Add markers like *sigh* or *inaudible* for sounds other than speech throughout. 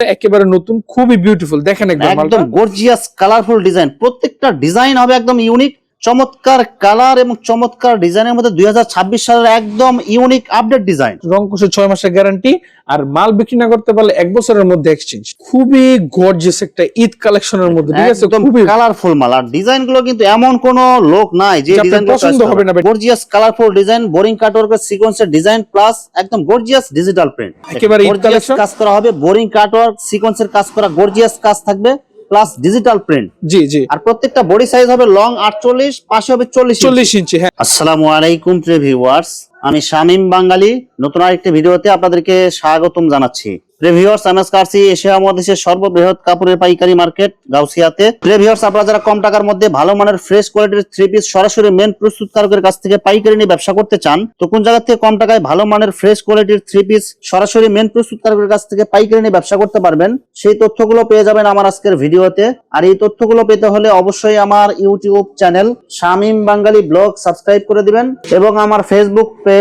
একেবারে নতুন খুবই বিউটিফুল দেখেন একদম গর্জিয়াস কালারফুল ডিজাইন প্রত্যেকটা ডিজাইন হবে একদম ইউনিক চমৎকার কালার এবং চমৎকার ডিজাইনের মধ্যে দুই হাজার ছাব্বিশ সালের একদম ইউনিক আপডেট ডিজাইন। রং কোষে ছয় মাসের গ্যারান্টি আর মাল বিক্রি না করতে পারলে এক বছরের মধ্যে এক্সচেঞ্জ খুবই গর্জিয়াস একটা ঈদ কালেকশনের মধ্যে ঠিক আছে? খুবই কালারফুল মাল। আর ডিজাইনগুলো কিন্তু এমন কোন লোক নাই যে ডিজাইন পছন্দ হবে না, গর্জিয়াস কালারফুল ডিজাইন বোরিং কাটওয়ার্কের সিকোয়েন্সের ডিজাইন প্লাস একদম গর্জিয়াস ডিজিটাল প্রিন্ট একেবারে ঈদ collection। কাজ করা হবে বোরিং কাটওয়ার্ক সিকোয়েন্সের কাজ করা গর্জিয়াস কাজ থাকবে। প্লাস ডিজিটাল প্রিন্ট জি জি। আর প্রত্যেকটা বডি সাইজ হবে লং আটচল্লিশ পাশে হবে চল্লিশ চল্লিশ ইঞ্চি হ্যাঁ। আসসালামু আলাইকুম প্রিয় ভিউয়ার্স আমি শামীম বাঙালি, নতুন আরেকটি ভিডিওতে আপনাদেরকে স্বাগতম জানাচ্ছি। প্রিভিউয়ার্স এমএস এশিয়া মহাদেশের সর্ববৃহৎ কাপড়ের পাইকারি মার্কেট, গাউসিয়াতে। প্রিভিউয়ার্স আপনারা যারা কম টাকার মধ্যে ভালো মানের ফ্রেশ কোয়ালিটির থ্রি পিস সরাসরি মেন প্রস্তুতকারকের কাছ থেকে পাইকারি নিয়ে ব্যবসা করতে চান, তো কোন জায়গা থেকে কম টাকায় ভালো মানের ফ্রেশ কোয়ালিটির থ্রি পিস সরাসরি মেন প্রস্তুতকারকের কাছ থেকে পাইকারি নিয়ে ব্যবসা করতে পারবেন, সেই তথ্যগুলো পেয়ে যাবেন আমার আজকের ভিডিওতে। আর এই তথ্যগুলো পেতে হলে অবশ্যই আমার YouTube channel Shamim Bangali vlog subscribe করে দিবেন এবং আমার Facebook page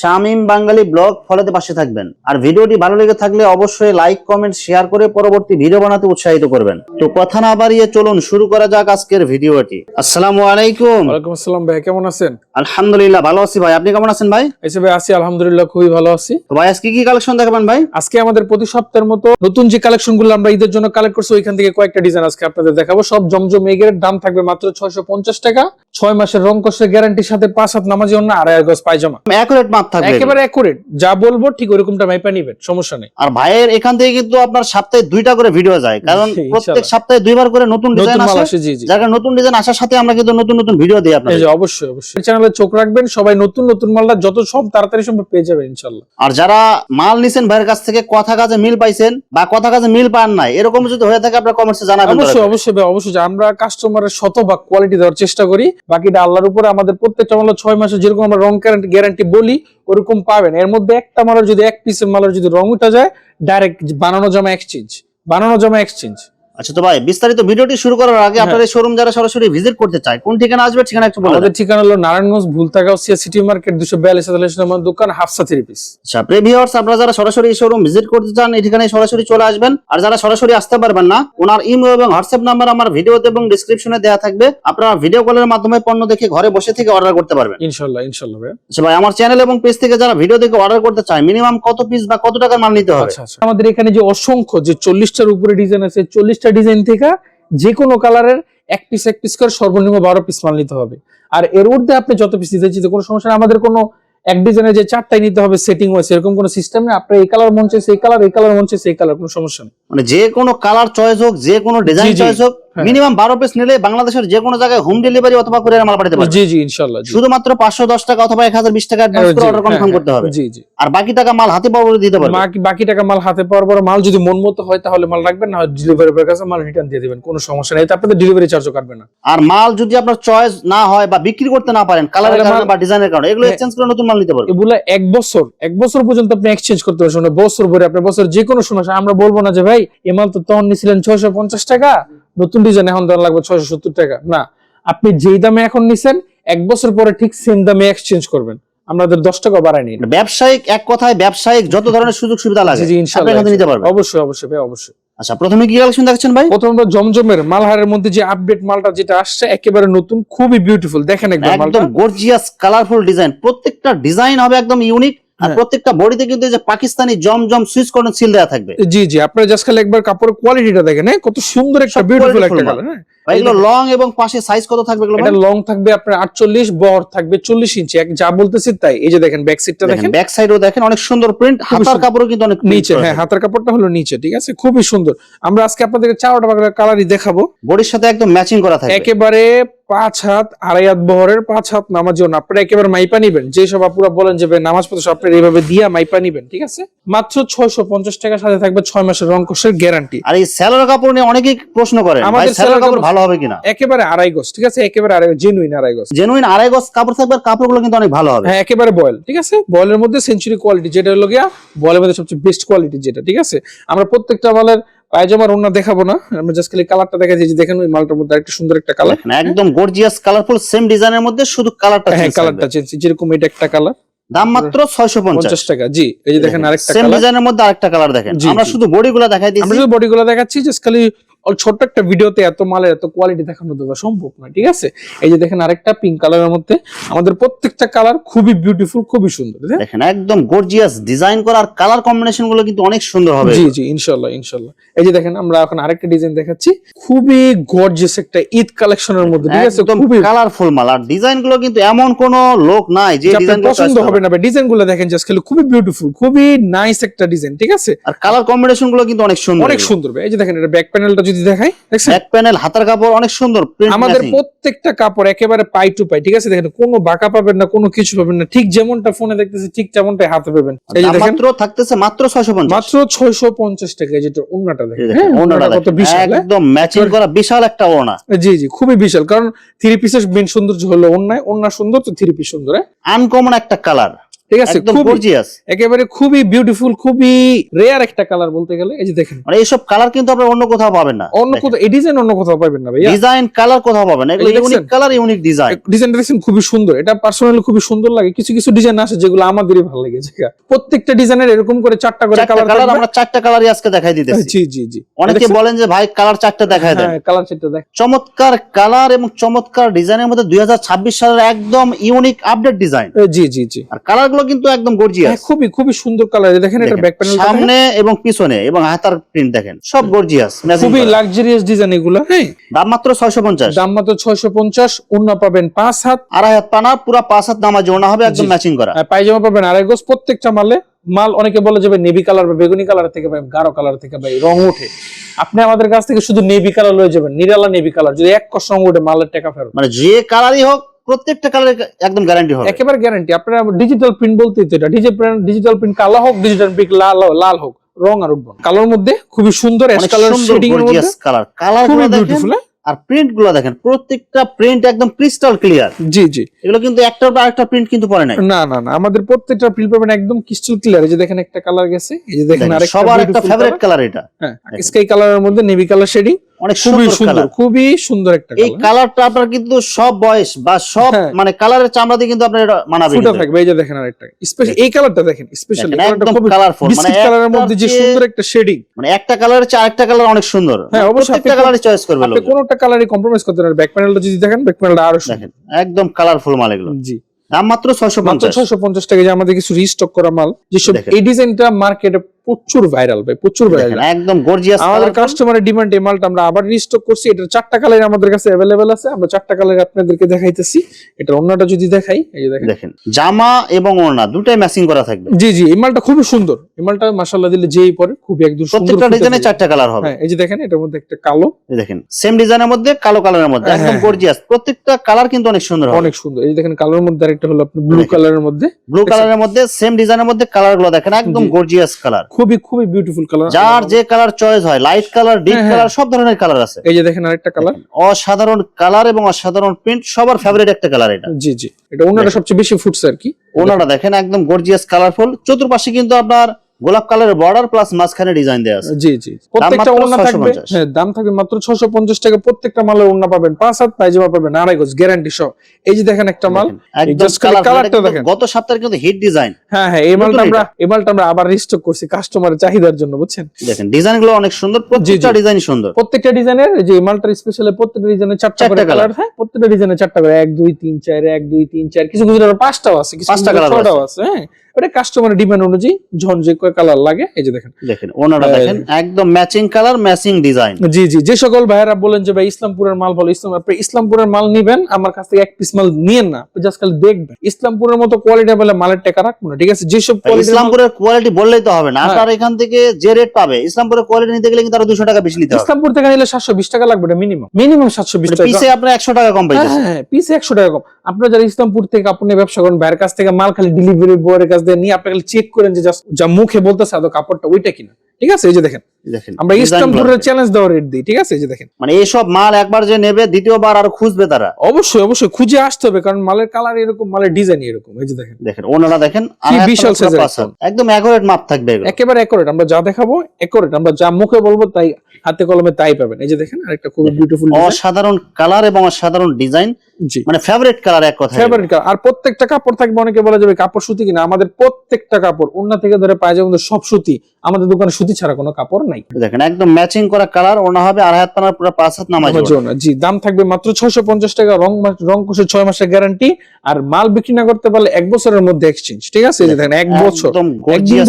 Shamim Bangali vlog ফলোতে পাশে থাকবেন। আর ভিডিওটি ভালো লেগে থাকলে অবশ্যই লাইক কমেন্ট শেয়ার করে পরবর্তী ভিডিও বানাতে উৎসাহিত করবেন। তো কথা না বাড়িয়ে চলুন শুরু করা যাক আজকের ভিডিওটি। আসসালামু আলাইকুম। ওয়ালাইকুম আসসালাম ভাই কেমন আছেন? আলহামদুলিল্লাহ ভালো আছি ভাই। আপনি কেমন আছেন ভাই? এসে ভাই আছি আলহামদুলিল্লাহ খুবই ভালো আছি। তো ভাই আজকে কি কালেকশন দেখাবেন ভাই? আজকে আমাদের প্রতি সপ্তাহের মতো নতুন যে কালেকশনগুলো আমরা ঈদের জন্য কালেক্ট করছি ওইখান থেকে কয়েকটা ডিজাইন আজকে আপনাদের দেখাবো। সব জমজম এগের দাম থাকবে মাত্র ছয়শো পঞ্চাশ টাকা। ছয় মাসের রং কষের গ্যারান্টির সাথে পাঁচ হাত নামাজি অন্য আড়াই গজ পায়জামা। অ্যাকুরেট মাপ থাকবে একেবারে অ্যাকুরেট যা বলব ঠিক ওরকমটা মাইপা নিবেন সমস্যা নেই। আর ভাইয়ের এখান থেকে কিন্তু আপনার সপ্তাহে দুইটা করে ভিডিও যায়। কারণ *laughs* প্রত্যেক সপ্তাহে দুইবার করে নতুন ডিজাইন আসে। আসে জি জি। যার নতুন ডিজাইন আসার সাথে আমরা কিন্তু নতুন নতুন ভিডিও দিই আপনাদের। অবশ্যই অবশ্যই। চ্যানেলে চোখ রাখবেন সবাই নতুন নতুন মালটা যত সব তাড়াতাড়ি সম্ভব পেয়ে যাবেন ইনশাল্লাহ আর যারা মাল নিছেন ভাইয়ের কাছ থেকে কথা কাজে মিল পাইছেন বা কথা কাজে মিল পান নাই এরকম যদি হয়ে থাকে আপনার কমেন্টসে জানাবেন অবশ্যই অবশ্যই অবশ্যই। আমরা কাস্টমারের শতভাগ কোয়ালিটি দেওয়ার চেষ্টা করি বাকিটা আল্লাহর উপরে আমাদের প্রত্যেকটা মালের ছয় মাসে যেরকম আমরা রং গ্যারান্টি বলি, ওরকম পাবেন। এর মধ্যে একটা মালার যদি এক পিসের মালার যদি রং উঠা যায় ডাইরেক্ট বানানো জমা এক্সচেঞ্জ বানানো জমা এক্সচেঞ্জ আচ্ছা তো ভাই বিস্তারিত ভিডিওটি শুরু করার আগে হ্যাঁ। আপনার এই শোরুম যারা সরাসরি ভিজিট করতে চায় কোন ঠিকানা আসবে ঠিকানা একটু বলে আমাদের ঠিকানা হলো নারায়ণগঞ্জ ভুলতাগাউসিয়া সিটি মার্কেট দুশো বিয়াল্লিশ নম্বর দোকান হাফসা থ্রি পিস আচ্ছা প্রিভিউয়ার্স আপনারা যারা সরাসরি এই শোরুম ভিজিট করতে চান এই ঠিকানায় সরাসরি চলে আসবেন। আর যারা সরাসরি আসতে পারবেন না ওনার ইমেল এবং হোয়াটসঅ্যাপ নাম্বার আমার ভিডিওতে এবং ডিসক্রিপশনে দেওয়া থাকবে। আপনারা ভিডিও কলের মাধ্যমে পণ্য দেখে ঘরে বসে থেকে অর্ডার করতে পারবেন। ইনশাল্লাহ ইনশাল্লাহ ভাই আচ্ছা ভাই আমার চ্যানেল এবং পেজ থেকে যারা ভিডিও দেখে অর্ডার করতে চায় মিনিমাম কত পিস বা কত টাকার মাল নিতে হবে? আচ্ছা আচ্ছা। আমাদের এখানে যে অসংখ্য যে চল্লিশটার উপরে ডিজাইন আছে চল্লিশটা ডিজাইন থেকে যে কোনো কালারের এক পিস এক পিস করে সর্বনিম্ন বারো পিস মাল নিতে হবে আর এর ঊর্ধ্বে আপনি যত পিস নিতে চাইছেন কোনো সমস্যা আমাদের কোনো এক ডিজাইনের যে চারটাই নিতে হবে সেটিং ওয়াইজ এরকম কোনো সিস্টেম নেই আপনার এই কালার মন চাই সেই কালার এই কালার মন চাই সেই কালার কোনো সমস্যা নেই মানে যে কোনো কালার চয়েস হোক যে কোনো ডিজাইন। চয়েস হোক। মিনিমাম বারো পিস নিলে বাংলাদেশের যে কোনো জায়গায় হোম ডেলিভারি অথবা কুরিয়ার মাল পাঠাতে পারবে। জি জি ইনশাল্লাহ শুধুমাত্র পাঁচশো দশ টাকা অথবা এক হাজার বিশ টাকা অ্যাডভান্স করে অর্ডার হ্যাঁ, কনফার্ম হ্যাঁ, করতে হবে। জি জি। আর বাকি টাকা মাল হাতে পাবো দিতে পারবে। বাকি বাকি টাকা মাল হাতে পাওয়ার পর মাল যদি মন মতো হয় তাহলে মাল রাখবেন না ডেলিভারি বয়ের কাছে মাল রিটার্ন দিয়ে দিবেন কোনো সমস্যা নেই। আপনাদের ডেলিভারি চার্জও কাটবে না। আর মাল যদি আপনার চয়েস না হয় বা বিক্রি করতে না পারেন কালারের কারণে বা ডিজাইনের কারণে এগুলো হ্যাঁ। এক্সচেঞ্জ করে নতুন মাল নিতে পারবে। এগুলা এক বছর এক বছর পর্যন্ত আপনি এক্সচেঞ্জ করতে পারবেন। বছর ভরে আপনার বছর যে কোনো সময় আমরা বলব না যে ভাই এ মাল তো তখন নিছিলেন ছয়শো পঞ্চাশ টাকা নতুন ডিজাইন এখন দেওয়া লাগবে ছয়শো সত্তর টাকা। না আপনি যেই দামে এখন নিছেন এক বছর পরে ঠিক সেম দামে এক্সচেঞ্জ করবেন। আমাদের দশ টাকা বাড়াই নিন ব্যবসায়িক এক কথায় ব্যবসায়িক যত ধরনের সুযোগ সুবিধা লাগে জি নিতে পারবেন। অবশ্যই অবশ্যই ভাই অবশ্যই। আচ্ছা প্রথমে কি কালেকশন দেখছেন ভাই? প্রথমত জমজমের মালহারের মধ্যে যে আপডেট মালটা যেটা আসছে একেবারে নতুন খুবই বিউটিফুল দেখেন মালটা একদম গর্জিয়াস কালারফুল ডিজাইন প্রত্যেকটা ডিজাইন হবে একদম ইউনিক আর হ্যাঁ। প্রত্যেকটা বডিতে কিন্তু এই যে Pakistani Zamzam Swiss cotton seal দেওয়া থাকবে। জি জি আপনারা জাস্ট খালি একবার কাপড়ের কোয়ালিটিটা দেখেন হ্যাঁ? কত সুন্দর একটা বিউটিফুল একটা কালার হ্যাঁ? ভাই, এগুলো লং এবং পাশে সাইজ কত থাকবে এগুলো এটা লং থাকবে আপনার আটচল্লিশ বহর থাকবে চল্লিশ ইঞ্চি। এক যা বলতেছি তাই। এই যে দেখেন ব্যাক সিটটা দেখেন ব্যাক সাইডও দেখেন অনেক সুন্দর প্রিন্ট হাতার কাপড়ও কিন্তু অনেক নিচে হ্যাঁ। হাতের কাপড়টা হলো নিচে ঠিক আছে? খুবই সুন্দর। আমরা আজকে আপনাদেরকে চারটা বাগের কালারই দেখাবো। বডির সাথে একদম ম্যাচিং করা একেবারে পাঁচ হাত আড়াই হাত বহরের পাঁচ হাত নামাজ জন্য। আপনারা একেবারে মাইপা নিবেন। যে সব আপুরা বলেন যে নামাজ পড়তে আপনারা এইভাবে দিয়া মাইপা নিবেন ঠিক আছে? মাত্র ছয়শো পঞ্চাশ টাকার সাথে থাকবে ছয় মাসের রং কোষের গ্যারান্টি আর এই স্যালোর কাপড় নিয়ে অনেকেই প্রশ্ন করেন আমাদের স্যালোর কাপড়- ভালো হবে কিনা? একেবারে আড়াই গজ ঠিক আছে? একেবারে আড়াই জেনুইন আড়াই গজ। জেনুইন আড়াই গজ কাপড় থাকবে আর কাপড়গুলো কিন্তু অনেক ভালো হবে। হ্যাঁ একেবারে বয়েল ঠিক আছে? বয়েলের মধ্যে সেঞ্চুরি কোয়ালিটি যেটা হলো গিয়া বয়েলের মধ্যে সবচেয়ে বেস্ট কোয়ালিটি যেটা ঠিক আছে? আমরা প্রত্যেকটা মালের পায়জামার ওনা দেখাবো না আমরা জাস্ট খালি কালারটা দেখা যায় যে দেখেন ওই মালটার মধ্যে একটা সুন্দর একটা কালার একদম গর্জিয়াস কালারফুল সেম ডিজাইনের মধ্যে শুধু কালারটা হ্যাঁ কালারটা চেঞ্জ যেরকম এটা একটা কালার দাম মাত্র ছয়শো পঞ্চাশ। পঞ্চাশ টাকা জি এই যে দেখেন আরেকটা সেম ডিজাইনের মধ্যে আরেকটা কালার দেখেন। আমরা শুধু বডি গুলা দেখাই আমরা দিচ্ছি শুধু বডিগুলো দেখাচ্ছি জাস্ট খালি ছোট্ট একটা ভিডিওতে এত মালের এত কোয়ালিটি দেখানো দেওয়া সম্ভব না ঠিক আছে? এই যে দেখেন আরেকটা পিঙ্ক কালারের মধ্যে আমাদের প্রত্যেকটা কালার খুবই বিউটিফুল খুবই সুন্দর হ্যাঁ? দেখেন একদম গর্জিয়াস ডিজাইন করা আর কালার কম্বিনেশনগুলো কিন্তু অনেক সুন্দর হবে। জি জি ইনশাল্লাহ ইনশাল্লাহ। এই যে দেখেন আমরা এখন আরেকটা ডিজাইন দেখাচ্ছি। খুবই গর্জিয়াস একটা ঈদ কালেকশনের মধ্যে ঠিক আছে? খুবই কালারফুল মাল। আর ডিজাইনগুলো কিন্তু এমন কোন লোক নাই যে ডিজাইন পছন্দ হবে না ডিজাইনগুলো দেখেন জাস্ট খালি খুবই বিউটিফুল খুবই নাইস একটা ডিজাইন ঠিক আছে? আর কালার কম্বিনেশনগুলো কিন্তু অনেক সুন্দর। অনেক সুন্দর ভাই। এই যে দেখেন এটা ব্যাক প্যানেলটা যদি দেখাই ব্যাক প্যানেল হাতার কাপড় অনেক সুন্দর আমাদের প্রত্যেকটা কাপড় একেবারে পাই টু পাই ঠিক আছে? দেখেন কোনো বাঁকা পাবেন না কোনো কিছু পাবেন না ঠিক যেমনটা ফোনে দেখতেছি ঠিক তেমনটাই হাতে পাবেন। এই যে দেখেন মাত্র থাকতেছে মাত্র ছয়শো পঞ্চাশ। মাত্র ছয়শো পঞ্চাশ টাকা যেটা ওন্নাটা দেখেন। হ্যাঁ, ওড়নাটা কত বিশাল হ্যাঁ? একদম ম্যাচিং করা বিশাল একটা ওড়না। জি জি খুবই বিশাল কারণ থ্রি পিসের মেন সৌন্দর্য হলো অন্যায় অন্য সুন্দর তো থ্রি পিস সুন্দর হ্যাঁ? আনকমন একটা কালার ঠিক আছে? খুবই গর্জিয়াস একেবারে খুবই বিউটিফুল খুবই রেয়ার একটা কালার বলতে গেলে এই যে দেখেন। মানে এইসব কালার কিন্তু আপনারা অন্য কোথাও পাবেন না। অন্য কোথাও এই ডিজাইন অন্য কোথাও পাবেন না ভাইয়া। ডিজাইন কালার কোথাও পাবেন না। এগুলো ইউনিক কালার ইউনিক ডিজাইন ডিজাইনটা দেখছেন? খুবই সুন্দর। এটা পার্সোনালি খুবই সুন্দর লাগে। কিছু কিছু ডিজাইন আছে যেগুলো আমাদেরই ভালো লেগেছে। প্রত্যেকটা ডিজাইনের এরকম করে চারটা করে কালার কালার আমরা চারটা কালারই আজকে দেখাই দিতেছি। জি জি জি। অনেকে বলেন যে ভাই কালার চারটা দেখায় দেন। হ্যাঁ কালার চারটা দেখ চমৎকার কালার এবং চমৎকার ডিজাইনের মধ্যে দুই হাজার ছাব্বিশ সালের একদম ইউনিক আপডেট ডিজাইন জি জি জি। আর কালার গুলো কিন্তু একদম গর্জিয়াস হ্যাঁ, খুবই খুবই সুন্দর কালার দেখেন এটা ব্যাক প্যানেল সামনে এবং পিছনে এবং হাতার প্রিন্ট দেখেন সব গর্জিয়াস খুবই লাক্সারিয়াস ডিজাইন এগুলো হ্যাঁ? দাম মাত্র ছয়শো পঞ্চাশ। দাম মাত্র ছয়শো পঞ্চাশ অন্য পাবেন পাঁচ হাত। আড়াই হাত পানা পুরা পাঁচ হাত নামা জোড়া হবে একদম ম্যাচিং করা। আর পায়জামা পাবেন আড়াই গোজ প্রত্যেকটা মালে। মাল অনেকে বলে যাবে নেভি কালার বা বেগুনি কালার থেকে ভাই গাঢ় কালার থেকে ভাই রং ওঠে। আপনি আমাদের কাছ থেকে শুধু নেভি কালার লয়ে যাবেন নিরালা নেভি কালার যদি এক কষ্ট ওঠে মালের টাকা ফেরত। মানে যে কালারই হোক প্রত্যেকটা কালার একদম গ্যারান্টি হবে। একেবারে গ্যারান্টি আপনারা ডিজিটাল প্রিন্ট বলতেই তো এটা ডিজিটাল ডিজিটাল প্রিন্ট কালো হোক ডিজিটাল প্রিন্ট লাল লাল হোক রং আর উঠবো কালোর মধ্যে খুবই সুন্দর অ্যাশ কালার শেডিং এর মধ্যে কালার কালার খুবই বিউটিফুল আর প্রিন্টগুলো দেখেন প্রত্যেকটা প্রিন্ট একদম ক্রিস্টাল ক্লিয়ার জি জি। এগুলো কিন্তু একটার পর একটা প্রিন্ট কিন্তু পড়ে নাই। না না না আমাদের প্রত্যেকটা প্রিন্ট পাবেন একদম ক্রিস্টাল ক্লিয়ার এই যে দেখেন একটা কালার গেছে এই যে দেখেন আরেকটা সবার একটা ফেভারিট কালার এটা। হ্যাঁ স্কাই কালারের মধ্যে নেভি কালার শেডিং অনেক খুবই সুন্দর খুবই সুন্দর একটা এই কালার কালারটা আপনার কিন্তু সব বয়স বা সব হ্যাঁ। মানে কালারের চামড়া দিয়ে কিন্তু আপনার মানাবে ফুটা থাকবে এই যে দেখেন আরেকটা। স্পেশাল এই কালারটা দেখেন স্পেশালি দেখেন, একদম কালারফুল মানে কালারের মধ্যে যে সুন্দর একটা শেডিং মানে একটা কালারের চেয়ে আরেকটা কালার অনেক সুন্দর। হ্যাঁ, অবশ্যই আপনি- কালারই চয়েস করবে আপনি কোনোটা কালারই কম্প্রোমাইজ করতে পারেন। ব্যাক প্যানেলটা যদি দেখেন ব্যাক প্যানেলটা আরও সুন্দর। দেখেন একদম কালারফুল মাল এগুলো। জি। দাম মাত্র ছয়শো মাত্র পঞ্চাশ। ছয়শো পঞ্চাশ টাকা যে আমাদের কিছু রিস্টক করা মাল। যেসব। এই ডিজাইনটা মার্কেটে প্রচুর ভাইরাল ভাই প্রচুর ভাইরাল একদম গর্জিয়াস আমাদের কাস্টমারের ডিমান্ড এই মালটা আমরা আবার রিস্টক করছি। এটার চারটা কালার আমাদের কাছে অ্যাভেলেবেল আছে। আমরা চারটা কালার আপনাদেরকে দেখাইতেছি। এটা অন্যটা যদি দেখাই এই দেখেন। জামা এবং ওড়না দুটাই ম্যাচিং করা থাকবে। জি জি এই মালটা খুবই সুন্দর। এই মালটা মাশাআল্লাহ দিলে যেই পরে খুবই একদম সুন্দর প্রত্যেকটা ডিজাইনে চারটা কালার হবে। হ্যাঁ এই যে দেখেন এটার মধ্যে একটা কালো। এই দেখেন সেম ডিজাইনের মধ্যে কালো কালারের মধ্যে। হ্যাঁ, একদম হ্যাঁ। গর্জিয়াস প্রত্যেকটা কালার কিন্তু অনেক সুন্দর হবে। অনেক সুন্দর। এই যে দেখেন কালোর মধ্যে আরেকটা হলো আপনার ব্লু। কালারের মধ্যে। ব্লু কালারের মধ্যে সেম ডিজাইনের মধ্যে কালারগুলো দেখেন একদম গর্জিয়াস কালার খুবই খুবই বিউটিফুল কালার যার যে কালার চয়েস হয় লাইট কালার ডিপ কালার সব ধরনের কালার আছে। এই যে দেখেন আরেকটা কালার অসাধারণ কালার এবং অসাধারণ প্রিন্ট সবার ফেভারিট একটা কালার এটা। জি জি। এটা ওনারা সবচেয়ে বেশি ফুটছে আর কি। ওনারা দেখেন একদম গর্জিয়াস কালারফুল চতুর্পাশে কিন্তু আপনার গোলাপ কালারের বর্ডার প্লাস মাঝখানে ডিজাইন দেওয়া আছে। জি জি। প্রত্যেকটা ওড়না থাকবে হ্যাঁ দাম থাকবে মাত্র ছশো পঞ্চাশ টাকা। প্রত্যেকটা মালের ওড়না পাবেন পাঁচ হাত পায়জামা পাবেন আড়াই গজ গ্যারান্টি সহ। এই যে দেখেন একটা মাল এটা কিন্তু দেখেন। গত সপ্তাহে কিন্তু হিট ডিজাইন হ্যাঁ হ্যাঁ এই মালটা আমরা এই মালটা আমরা আবার রিস্টক করছি কাস্টমারের চাহিদার জন্য বুঝছেন? দেখেন ডিজাইনগুলো অনেক সুন্দর প্রত্যেকটা ডিজাইন সুন্দর। প্রত্যেকটা ডিজাইনের যে এই মালটার স্পেশালি প্রত্যেকটা ডিজাইনের চারটা করে কালার হ্যাঁ প্রত্যেকটা ডিজাইনের চারটা করে এক দুই তিন চার এক দুই তিন চার কিছু কিছু পাঁচটাও আছে কিছু পাঁচটা ছটাও আছে হ্যাঁ। ওটা কাস্টমারের ডিমান্ড অনুযায়ী ঝন যে কালার লাগে। এই যে দেখেন। দেখেন ওনারা হ্যাঁ। দেখেন একদম ম্যাচিং কালার ম্যাচিং ডিজাইন জি জি যে সকল ভাইয়েরা বলেন যে ভাই ইসলামপুরের মাল ভালো ইসলাম আপনি ইসলামপুরের মাল নিবেন আমার কাছ থেকে এক পিস মাল নিয়েন না। জাস্ট খালি দেখবেন। ইসলামপুরের মতো কোয়ালিটি বলে মালের টাকা রাখব না ঠিক আছে? যেসব ইসলামপুরের কোয়ালিটি বললেই তো হবে না। হ্যাঁ। আপনার এখান থেকে যে রেট পাবে ইসলামপুরের কোয়ালিটি নিতে গেলে কিন্তু আরও দুশো টাকা বেশি নিতে হবে। ইসলামপুর থেকে নিলে সাতশো বিশ টাকা লাগবে মিনিমাম মিনিমাম সাতশো বিশ টাকা। পিসে আপনার একশো টাকা কম হ্যাঁ হ্যাঁ পিসে একশো টাকা কম। আপনারা যারা ইসলামপুর থেকে আপনি ব্যবসা করেন বাইরের কাছ থেকে মাল খালি ডেলিভারি বয়ের কাছ দিয়ে নিয়ে আপনি খালি চেক করেন যে যা মুখে বলতেছে আদৌ কাপড়টা ওইটা কিনা। ঠিক আছে? এই যে দেখেন দেখেন আমরা চ্যালেঞ্জ রেট দিই ঠিক আছে? এই যে দেখেন। মানে এইসব মাল একবার যে নেবে দ্বিতীয়বার আর খুঁজবে তারা। অবশ্যই অবশ্যই খুঁজে আসতে হবে কারণ মালের কালার এরকম মালের ডিজাইন এরকম এই যে দেখেন। দেখেন ওনারা দেখেন একটা বিশাল পাঁচাত। একদম অ্যাকুরেট মাপ থাকবে একেবারে অ্যাকোরেট আমরা যা দেখাবো অ্যাকোরেট আমরা যা মুখে বলব তাই হাতে কলমে তাই পাবেন। এই যে দেখেন আরেকটা খুবই বিউটিফুল অসাধারণ কালার এবং অসাধারণ ডিজাইন মানে ফেভারিট কালার এক কথা ফেভারিট কালার আর প্রত্যেকটা কাপড় থাকবে অনেকে বলা যাবে কাপড় সুতি কিনা? আমাদের প্রত্যেকটা কাপড় অন্য থেকে ধরে পায়জামা সব সুতি। আমাদের দোকানে সুতি ছাড়া কোনো কাপড় নাই। দেখেন একদম ম্যাচিং করা কালার ওনা হবে আড়াই হাত পানার পুরো পাঁচ হাত নামাজ। জি দাম থাকবে মাত্র ছয়শো পঞ্চাশ টাকা রং রং কোষে ছয় মাসের গ্যারান্টি আর মাল বিক্রি না করতে পারলে এক বছরের মধ্যে এক্সচেঞ্জ ঠিক আছে? দেখেন এক বছর। একদম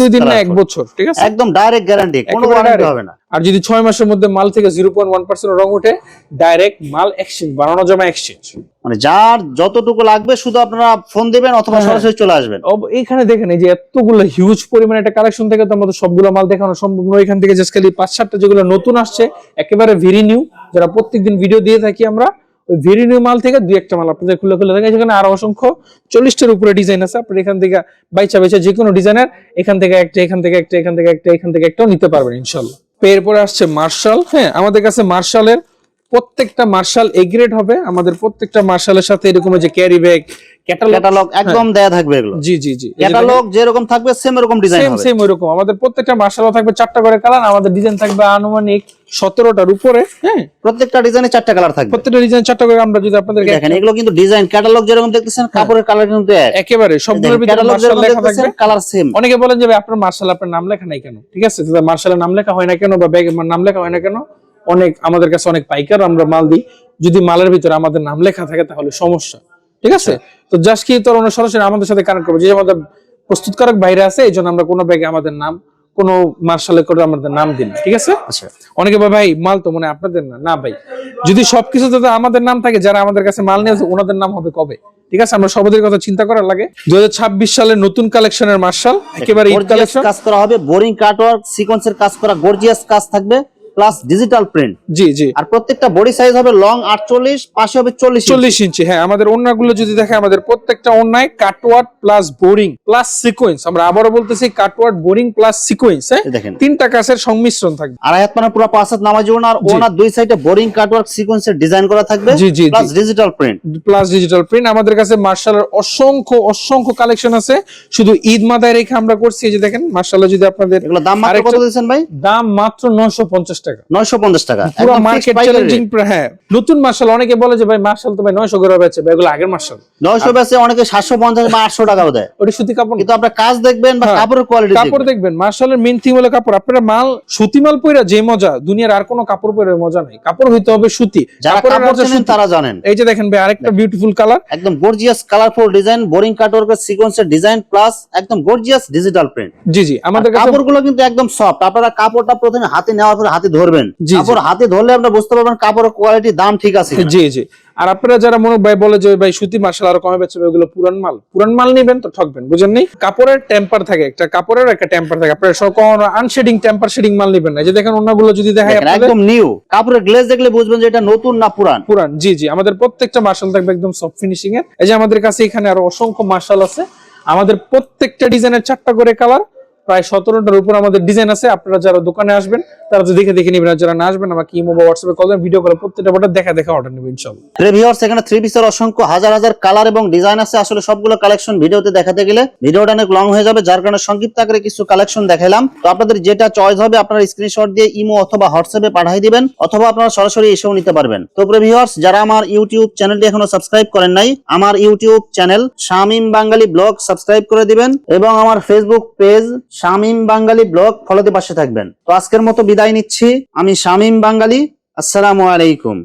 দুই দিন না এক বছর ঠিক আছে? একদম ডাইরেক্ট গ্যারান্টি কোনো গ্যারান্টি হবে না। আর যদি ছয় মাসের মধ্যে মাল থেকে জিরো পয়েন্ট ওয়ান পার্সেন্ট রং ওঠে ডাইরেক্ট মাল এক্সচেঞ্জ বানানো জমা এক্সচেঞ্জ মানে যার যতটুকু লাগবে শুধু আপনারা ফোন দেবেন অথবা হ্যাঁ। সরাসরি চলে আসবেন। এইখানে দেখেন এই যে এতগুলো হিউজ পরিমাণে একটা কালেকশন থেকে তো আমাদের সবগুলো মাল দেখানো সম্ভব নয়। এখান থেকে জাস্ট খালি পাঁচ সাতটা যেগুলো নতুন আসছে একেবারে ভেরি নিউ যারা প্রত্যেকদিন ভিডিও দিয়ে থাকি আমরা ওই ভেরি নিউ মাল থেকে দুই একটা মাল আপনাদের খুলে খুলে দেখা সেখানে আরও অসংখ্য চল্লিশটার উপরে ডিজাইন আছে। আপনার এখান থেকে বাইচা বাইচা যে কোনো ডিজাইনের এখান থেকে একটা এখান থেকে একটা এখান থেকে একটা এখান থেকে একটাও নিতে পারবেন ইনশাল্লাহ এরপরে আসছে মার্শাল হ্যাঁ আমাদের কাছে মার্শালের প্রত্যেকটা মার্শাল এগ্রেড হবে। আমাদের প্রত্যেকটা মার্শালের সাথে এরকম যে ক্যারি ব্যাগ ক্যাটালগ একদম দেয়া থাকবে এগুলো। জি জি জি। ক্যাটালগ যেরকম থাকবে সেম এরকম ডিজাইন সেম সেম আমাদের প্রত্যেকটা মার্শাল থাকবে চারটা করে কালার আমাদের ডিজাইন থাকবে আনুমানিক সতেরোটার উপরে হ্যাঁ। প্রত্যেকটা ডিজাইনে চারটা কালার থাকবে। প্রত্যেকটা ডিজাইন চারটা করে আমরা যদি আপনাদেরকে দেখেন এগুলো কিন্তু ডিজাইন ক্যাটালগ যেরকম দেখতেছেন কাপড়ের কালার কিন্তু একেবারে সবগুলোর ভিতরে মার্শাল লেখা থাকবে। কালার সেম অনেকে বলেন যে আপনার মার্শাল আপনার নাম লেখা নাই কেন? ঠিক আছে মার্শালের নাম লেখা হয় না কেন বা ব্যাগে নাম লেখা হয় না কেন? অনেক আমাদের কাছে অনেক পাইকার আমরা মাল দিই। যদি মালের ভিতরে আমাদের নাম লেখা থাকে তাহলে সমস্যা। ঠিক আছে? তো জাস্ট কি তোর সরাসরি আমাদের সাথে কানেক্ট করব? যে আমাদের প্রস্তুতকারক বাইরে আছে এই জন্য আমরা কোনো ব্যাগে আমাদের নাম কোনো মার্শালে করে আমাদের নাম দিন ঠিক আছে? আচ্ছা। অনেকে ভাই মাল তো মানে আপনাদের না। না ভাই। যদি সবকিছু যদি আমাদের নাম থাকে যারা আমাদের কাছে মাল নিয়ে আসে, ওনাদের নাম হবে কবে? ঠিক আছে? আমরা সবাদের কথা চিন্তা করার লাগে। দুই সালের নতুন কালেকশনের মার্শাল একেবারে কাজ করা হবে। বোরিং কাটওয়ার্ক সিকোয়েন্সের কাজ করা গর্জিয়াস কাজ থাকবে। প্লাস ডিজিটাল প্রিন্ট জি জি। আর প্রত্যেকটা বডি সাইজ হবে লং আটচল্লিশ পাশে হবে চল্লিশ চল্লিশ ইঞ্চি হ্যাঁ আমাদের ওড়নাগুলো যদি দেখে আমাদের প্রত্যেকটা ওড়নায় cutwork plus boring plus sequence আমরা আবারও বলতেছি কাটওয়ার্ড বোরিং প্লাস সিকোয়েন্স হ্যাঁ? দেখেন। তিনটা কাছের সংমিশ্রণ থাকবে। আড়াই হাত মানে পুরো পাঁচ হাত নামাজ ওনার ওনার দুই সাইডে বোরিং কাটওয়ার্ক সিকোয়েন্সের ডিজাইন করা থাকবে জি, জি। Plus digital print plus digital print আমাদের কাছে মার্শালের অসংখ্য অসংখ্য কালেকশন আছে। শুধু ঈদ মাথায় রেখে আমরা করছি এই যে দেখেন মার্শাল যদি আপনাদের এগুলো দাম মাত্র কত দিয়েছেন ভাই? দাম মাত্র নয়শো পঞ্চাশ টাকা। নয়শো পঞ্চাশ টাকা। পুরো মার্কেট চ্যালেঞ্জিং হ্যাঁ নতুন মার্শাল অনেকে বলে যে ভাই মার্শাল তো ভাই নয়শো করে বেচে ভাই এগুলো আগের মার্শাল rate। নয়শো বেচে অনেকে সাতশো পঞ্চাশ বা আটশো টাকাও দেয়। ওটা সুতি কাপড় কিন্তু আপনার কাজ দেখবেন বা হ্যাঁ, কাপড়ের কোয়ালিটি কাপড় দেখবেন। মার্শালের মেন থিম হলো কাপড়। আপনারা মাল সুতি মাল যে মজা দুনিয়ার আর কোনো কাপড় পরে মজা নাই। কাপড় হইতে হবে সুতি। যারা কাপড় আছে চেনেন তারা জানেন। এই যে দেখেন ভাই আরেকটা বিউটিফুল কালার একদম গর্জিয়াস কালারফুল ডিজাইন বোরিং কাটওয়ার্কের সিকোয়েন্সের ডিজাইন প্লাস একদম গর্জিয়াস ডিজিটাল প্রিন্ট জি জি আমাদের কাছে কাপড়গুলো কিন্তু একদম সফট আপনারা কাপড়টা প্রথমে হাতে নেওয়ার পরে হাতে ধরবেন। কাপড় হাতে ধরলে আপনারা বুঝতে পারবেন কাপড়ের কোয়ালিটি দাম ঠিক আছে জি জি। আর আপনারা যারা মনে ভাই বলে যে ভাই সুতি মার্শাল আরও কমে বেচবে ওগুলো পুরান মাল। পুরান মাল নিবেন তো ঠকবেন বুঝেন নেই কাপড়ের টেম্পার থাকে একটা কাপড়ের একটা টেম্পার থাকে। আপনারা সব কোনো আনশেডিং টেম্পার শেডিং মাল নিবেন না। যে দেখেন অন্যগুলো যদি দেখায় একদম নিউ কাপড়ের গ্লেজ দেখলে বুঝবেন যে এটা নতুন না পুরান। পুরান জি জি। আমাদের প্রত্যেকটা মার্শাল থাকবে একদম সফট ফিনিশিং এর। এই যে আমাদের কাছে এখানে আরও অসংখ্য মার্শাল আছে। আমাদের প্রত্যেকটা ডিজাইনের চারটা করে কালার প্রায় সতেরোটার উপর আমাদের ডিজাইন আছে। আপনারা যারা দোকানে আসবেন তারা তো দেখে দেখে নেবেন আর যারা না আসবেন, আমাকে ইমো বা হোয়াটসঅ্যাপে কল ভিডিও করে প্রত্যেকটা বটার দেখা দেখা অর্ডার নেবেন ইনশাল্লাহ ভিউয়ার্স এখানে থ্রি পিসের অসংখ্য হাজার হাজার কালার এবং ডিজাইন আছে। আসলে সবগুলো কালেকশন ভিডিওতে দেখাতে গেলে ভিডিওটা অনেক লং হয়ে যাবে, যার কারণে সংক্ষিপ্ত আকারে কিছু কালেকশন দেখাইলাম। তো আপনাদের যেটা চয়েস হবে, আপনারা স্ক্রিনশট দিয়ে ইমো অথবা হোয়াটসঅ্যাপে পাঠিয়ে দিবেন, অথবা আপনারা সরাসরি এসেও নিতে পারবেন। তো ভিউয়ার্স যারা আমার ইউটিউব চ্যানেলটি এখনও সাবস্ক্রাইব করেন নাই, আমার YouTube channel Shamim Bangali vlog subscribe করে দিবেন এবং আমার Facebook page Shamim Bangali vlog ফলোতে পাশে থাকবেন। তো আজকের মতো বিদায়। নিচ্ছি। আমি শামীম বাঙালি। আসসালামু আলাইকুম।